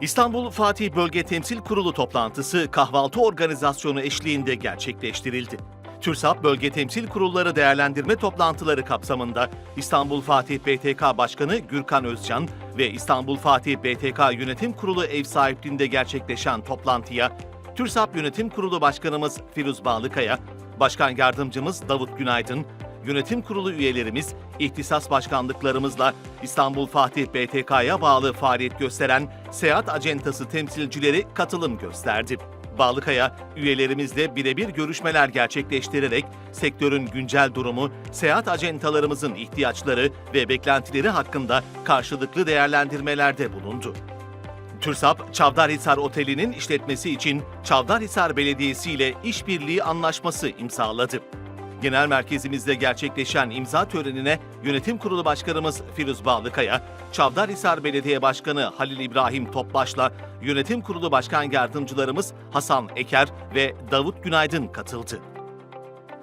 İstanbul Fatih Bölge Temsil Kurulu toplantısı kahvaltı organizasyonu eşliğinde gerçekleştirildi. TÜRSAP Bölge Temsil Kurulları değerlendirme toplantıları kapsamında İstanbul Fatih BTK Başkanı Gürkan Özcan ve İstanbul Fatih BTK Yönetim Kurulu ev sahipliğinde gerçekleşen toplantıya TÜRSAP Yönetim Kurulu Başkanımız Firuz Bağlıkaya, Başkan Yardımcımız Davut Günaydın, Yönetim Kurulu üyelerimiz, ihtisas başkanlıklarımızla İstanbul Fatih BTK'ya bağlı faaliyet gösteren seyahat acentası temsilcileri katılım gösterdi. Bağlıkaya, üyelerimizle birebir görüşmeler gerçekleştirerek sektörün güncel durumu, seyahat acentalarımızın ihtiyaçları ve beklentileri hakkında karşılıklı değerlendirmelerde bulundu. TÜRSAP, Çavdarhisar Oteli'nin işletmesi için Çavdarhisar Belediyesi ile işbirliği anlaşması imzaladı. Genel merkezimizde gerçekleşen imza törenine Yönetim Kurulu Başkanımız Firuz Bağlıkaya, Çavdarhisar Belediye Başkanı Halil İbrahim Topbaş'la Yönetim Kurulu Başkan Yardımcılarımız Hasan Eker ve Davut Günaydın katıldı.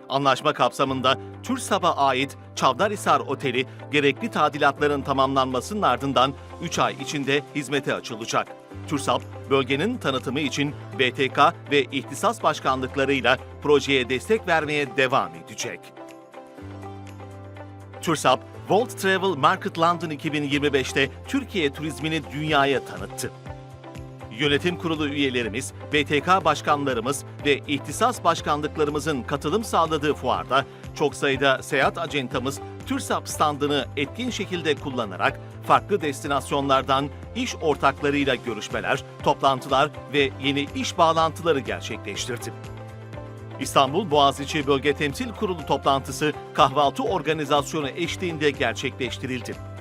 Anlaşma kapsamında TÜRSAP'a ait Çavdarhisar Oteli gerekli tadilatların tamamlanmasının ardından 3 ay içinde hizmete açılacak. TÜRSAP, bölgenin tanıtımı için BTK ve ihtisas başkanlıklarıyla projeye destek vermeye devam edecek. TÜRSAP, World Travel Market London 2025'te Türkiye turizmini dünyaya tanıttı. Yönetim kurulu üyelerimiz, BTK başkanlarımız ve ihtisas başkanlıklarımızın katılım sağladığı fuarda çok sayıda seyahat acentamız TÜRSAP standını etkin şekilde kullanarak farklı destinasyonlardan iş ortaklarıyla görüşmeler, toplantılar ve yeni iş bağlantıları gerçekleştirdi. İstanbul Boğaziçi Bölge Temsil Kurulu toplantısı kahvaltı organizasyonu eşliğinde gerçekleştirildi.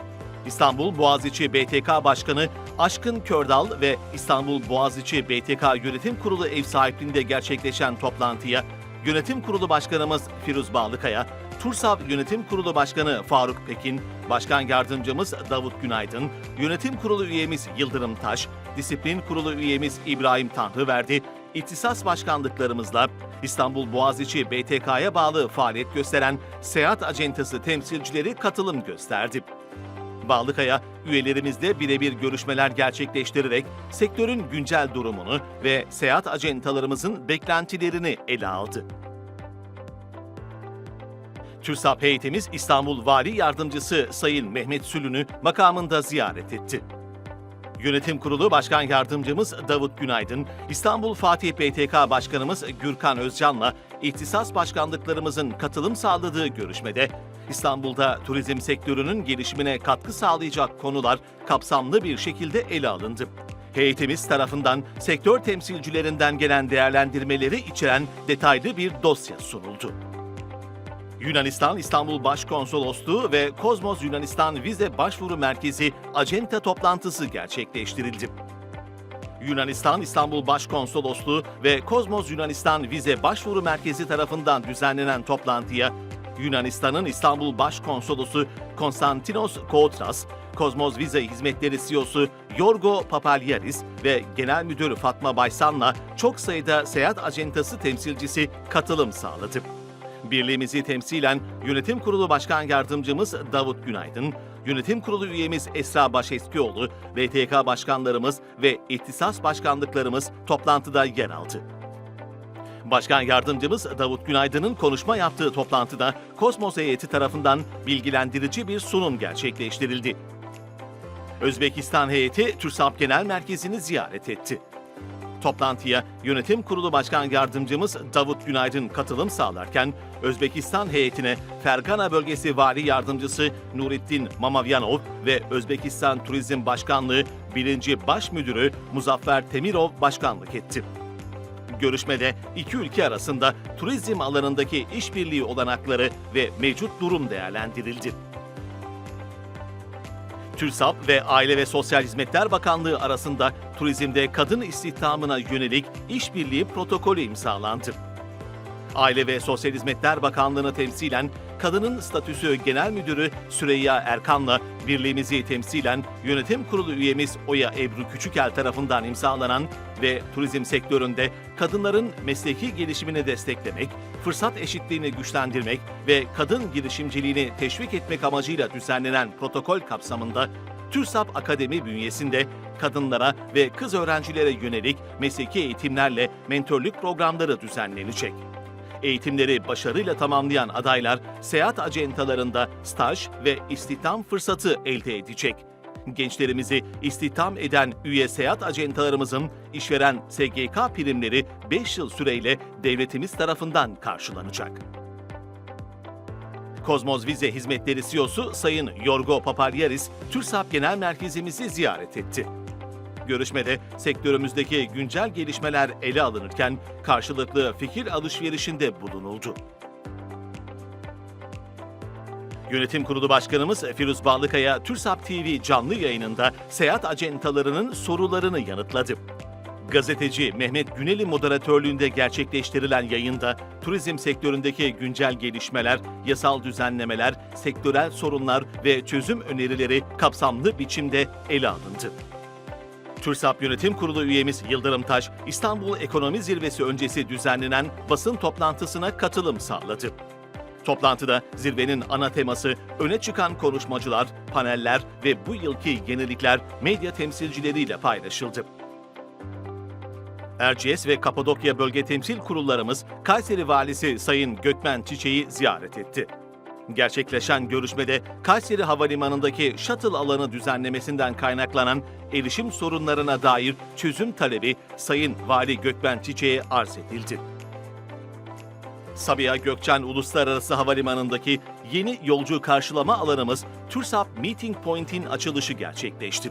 İstanbul Boğaziçi BTK Başkanı Aşkın Kördal ve İstanbul Boğaziçi BTK Yönetim Kurulu ev sahipliğinde gerçekleşen toplantıya Yönetim Kurulu Başkanımız Firuz Bağlıkaya, TURSAV Yönetim Kurulu Başkanı Faruk Pekin, Başkan Yardımcımız Davut Günaydın, Yönetim Kurulu üyemiz Yıldırım Taş, Disiplin Kurulu üyemiz İbrahim Tanrıverdi, İhtisas başkanlıklarımızla İstanbul Boğaziçi BTK'ya bağlı faaliyet gösteren seyahat acentası temsilcileri katılım gösterdi. Bağlıkaya, üyelerimizle birebir görüşmeler gerçekleştirerek sektörün güncel durumunu ve seyahat acentalarımızın beklentilerini ele aldı. TÜRSAP heyetimiz İstanbul Vali Yardımcısı Sayın Mehmet Sülün'ü makamında ziyaret etti. Yönetim Kurulu Başkan Yardımcımız Davut Günaydın, İstanbul Fatih BTK Başkanımız Gürkan Özcan'la ihtisas başkanlıklarımızın katılım sağladığı görüşmede İstanbul'da turizm sektörünün gelişimine katkı sağlayacak konular kapsamlı bir şekilde ele alındı. Heyetimiz tarafından sektör temsilcilerinden gelen değerlendirmeleri içeren detaylı bir dosya sunuldu. Yunanistan İstanbul Başkonsolosluğu ve Kozmos Yunanistan Vize Başvuru Merkezi acenta toplantısı gerçekleştirildi. Yunanistan İstanbul Başkonsolosluğu ve Kozmos Yunanistan Vize Başvuru Merkezi tarafından düzenlenen toplantıya Yunanistan'ın İstanbul Başkonsolosu Konstantinos Koutras, Kozmos Vize Hizmetleri CEO'su Yorgo Papaliaris ve Genel Müdürü Fatma Baysan'la çok sayıda seyahat acentası temsilcisi katılım sağladı. Birliğimizi temsilen Yönetim Kurulu Başkan Yardımcımız Davut Günaydın, Yönetim Kurulu üyemiz Esra Başeskioğlu, BTK başkanlarımız ve ihtisas başkanlıklarımız toplantıda yer aldı. Başkan Yardımcımız Davut Günaydın'ın konuşma yaptığı toplantıda Kosmos heyeti tarafından bilgilendirici bir sunum gerçekleştirildi. Özbekistan heyeti TÜRSAP Genel Merkezi'ni ziyaret etti. Toplantıya Yönetim Kurulu Başkan Yardımcımız Davut Günaydın katılım sağlarken Özbekistan heyetine Fergana Bölgesi Vali Yardımcısı Nurettin Mamavyanov ve Özbekistan Turizm Başkanlığı 1. Baş Müdürü Muzaffer Temirov başkanlık etti. Görüşmede iki ülke arasında turizm alanındaki işbirliği olanakları ve mevcut durum değerlendirildi. TÜRSAP ve Aile ve Sosyal Hizmetler Bakanlığı arasında turizmde kadın istihdamına yönelik işbirliği protokolü imzalandı. Aile ve Sosyal Hizmetler Bakanlığı'nı temsilen Kadının Statüsü Genel Müdürü Süreyya Erkan'la birliğimizi temsilen Yönetim Kurulu üyemiz Oya Ebru Küçükel tarafından imzalanan ve turizm sektöründe kadınların mesleki gelişimini desteklemek, fırsat eşitliğini güçlendirmek ve kadın girişimciliğini teşvik etmek amacıyla düzenlenen protokol kapsamında TÜRSAP Akademi bünyesinde kadınlara ve kız öğrencilere yönelik mesleki eğitimlerle mentorluk programları düzenlenecek. Eğitimleri başarıyla tamamlayan adaylar seyahat acentalarında staj ve istihdam fırsatı elde edecek. Gençlerimizi istihdam eden üye seyahat acentalarımızın işveren SGK primleri 5 yıl süreyle devletimiz tarafından karşılanacak. Kozmoz Vize Hizmetleri CEO'su Sayın Yorgo Papalyaris, TÜRSAP Genel Merkezimizi ziyaret etti. Görüşmede sektörümüzdeki güncel gelişmeler ele alınırken karşılıklı fikir alışverişinde bulunuldu. Yönetim Kurulu Başkanımız Firuz Bağlıkaya, TÜRSAP TV canlı yayınında seyahat acentalarının sorularını yanıtladı. Gazeteci Mehmet Güneli moderatörlüğünde gerçekleştirilen yayında turizm sektöründeki güncel gelişmeler, yasal düzenlemeler, sektörel sorunlar ve çözüm önerileri kapsamlı biçimde ele alındı. TÜRSAP Yönetim Kurulu üyemiz Yıldırım Taş, İstanbul Ekonomi Zirvesi öncesi düzenlenen basın toplantısına katılım sağladı. Toplantıda zirvenin ana teması öne çıkan konuşmacılar, paneller ve bu yılki yenilikler medya temsilcileriyle paylaşıldı. Erciyes ve Kapadokya Bölge Temsil Kurullarımız Kayseri Valisi Sayın Gökmen Çiçek'i ziyaret etti. Gerçekleşen görüşmede Kayseri Havalimanı'ndaki shuttle alanı düzenlemesinden kaynaklanan erişim sorunlarına dair çözüm talebi Sayın Vali Gökmen Çiçek'e arz edildi. Sabiha Gökçen Uluslararası Havalimanı'ndaki yeni yolcu karşılama alanımız TÜRSAP Meeting Point'in açılışı gerçekleşti.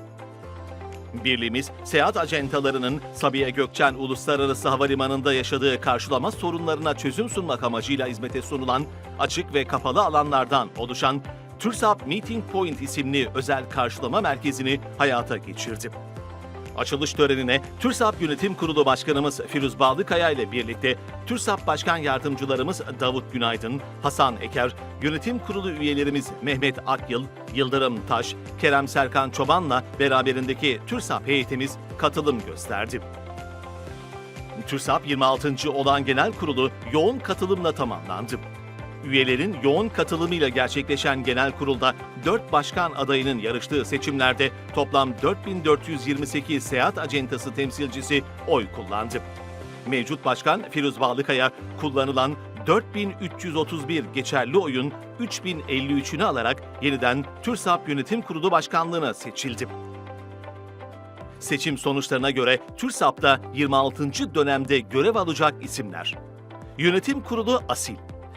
Birliğimiz, seyahat acentalarının Sabiha Gökçen Uluslararası Havalimanı'nda yaşadığı karşılama sorunlarına çözüm sunmak amacıyla hizmete sunulan açık ve kapalı alanlardan oluşan TÜRSAP Meeting Point isimli özel karşılama merkezini hayata geçirdi. Açılış törenine TÜRSAP Yönetim Kurulu Başkanımız Firuz Bağlıkaya ile birlikte TÜRSAP Başkan Yardımcılarımız Davut Günaydın, Hasan Eker, Yönetim Kurulu üyelerimiz Mehmet Akyıl, Yıldırım Taş, Kerem Serkan Çoban'la beraberindeki TÜRSAP heyetimiz katılım gösterdi. TÜRSAP 26. olan genel kurulu yoğun katılımla tamamlandı. Üyelerin yoğun katılımıyla gerçekleşen genel kurulda 4 başkan adayının yarıştığı seçimlerde toplam 4428 seyahat acentası temsilcisi oy kullandı. Mevcut başkan Firuz Bağlıkaya kullanılan 4331 geçerli oyun 3053'ünü alarak yeniden TÜRSAP Yönetim Kurulu Başkanlığı'na seçildi. Seçim sonuçlarına göre TÜRSAP'ta 26. dönemde görev alacak isimler. Yönetim Kurulu Asil,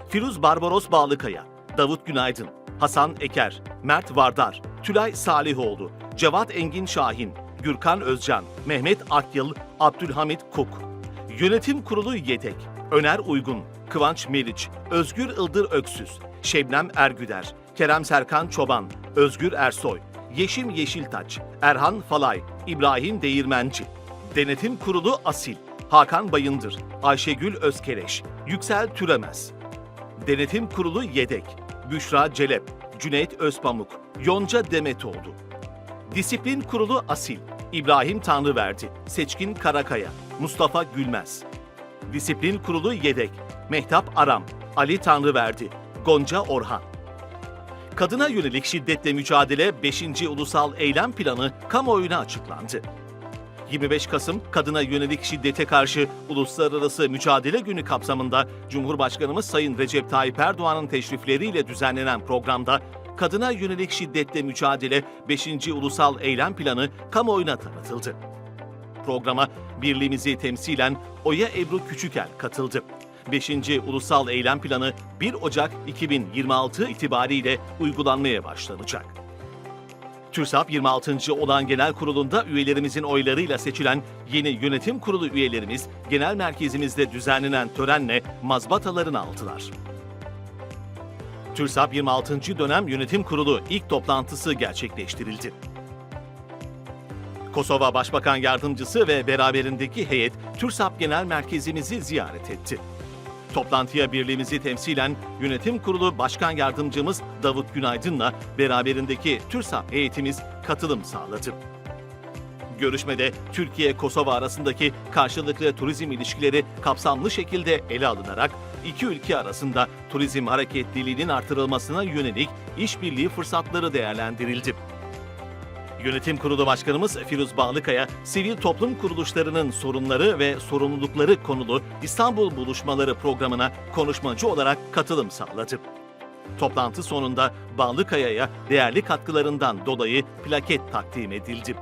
Firuz Barbaros Bağlıkaya, Davut Günaydın, Hasan Eker, Mert Vardar, Tülay Salihoğlu, Cevat Engin Şahin, Gürkan Özcan, Mehmet Akyıl, Abdülhamit Kuk. Yönetim Kurulu Yedek, Öner Uygun, Kıvanç Meriç, Özgür Ildır Öksüz, Şebnem Ergüder, Kerem Serkan Çoban, Özgür Ersoy, Yeşim Yeşiltaç, Erhan Falay, İbrahim Değirmenci. Denetim Kurulu Asil, Hakan Bayındır, Ayşegül Özkereş, Yüksel Türemez. Denetim Kurulu Yedek, Büşra Celep, Cüneyt Özpamuk, Yonca Demetoğlu. Disiplin Kurulu Asil, İbrahim Tanrıverdi, Seçkin Karakaya, Mustafa Gülmez. Disiplin Kurulu Yedek, Mehtap Aram, Ali Tanrıverdi, Gonca Orhan. Kadına yönelik şiddetle mücadele 5. Ulusal Eylem Planı kamuoyuna açıklandı. 25 Kasım Kadına Yönelik Şiddete Karşı Uluslararası Mücadele Günü kapsamında Cumhurbaşkanımız Sayın Recep Tayyip Erdoğan'ın teşrifleriyle düzenlenen programda Kadına Yönelik Şiddetle Mücadele 5. Ulusal Eylem Planı kamuoyuna tanıtıldı. Programa birliğimizi temsilen Oya Ebru Küçükel katıldı. 5. Ulusal Eylem Planı 1 Ocak 2026 itibariyle uygulanmaya başlanacak. TÜRSAP 26. olan genel kurulunda üyelerimizin oylarıyla seçilen yeni yönetim kurulu üyelerimiz genel merkezimizde düzenlenen törenle mazbatalarını aldılar. TÜRSAP 26. dönem yönetim kurulu ilk toplantısı gerçekleştirildi. Kosova Başbakan Yardımcısı ve beraberindeki heyet TÜRSAP Genel Merkezimizi ziyaret etti. Toplantıya birliğimizi temsilen Yönetim Kurulu Başkan Yardımcımız Davut Günaydın'la beraberindeki TÜRSAP heyetimiz katılım sağladı. Görüşmede Türkiye-Kosova arasındaki karşılıklı turizm ilişkileri kapsamlı şekilde ele alınarak iki ülke arasında turizm hareketliliğinin artırılmasına yönelik işbirliği fırsatları değerlendirildi. Yönetim Kurulu Başkanımız Firuz Bağlıkaya, sivil toplum kuruluşlarının sorunları ve sorumlulukları konulu İstanbul Buluşmaları programına konuşmacı olarak katılım sağladı. Toplantı sonunda Bağlıkaya'ya değerli katkılarından dolayı plaket takdim edildi.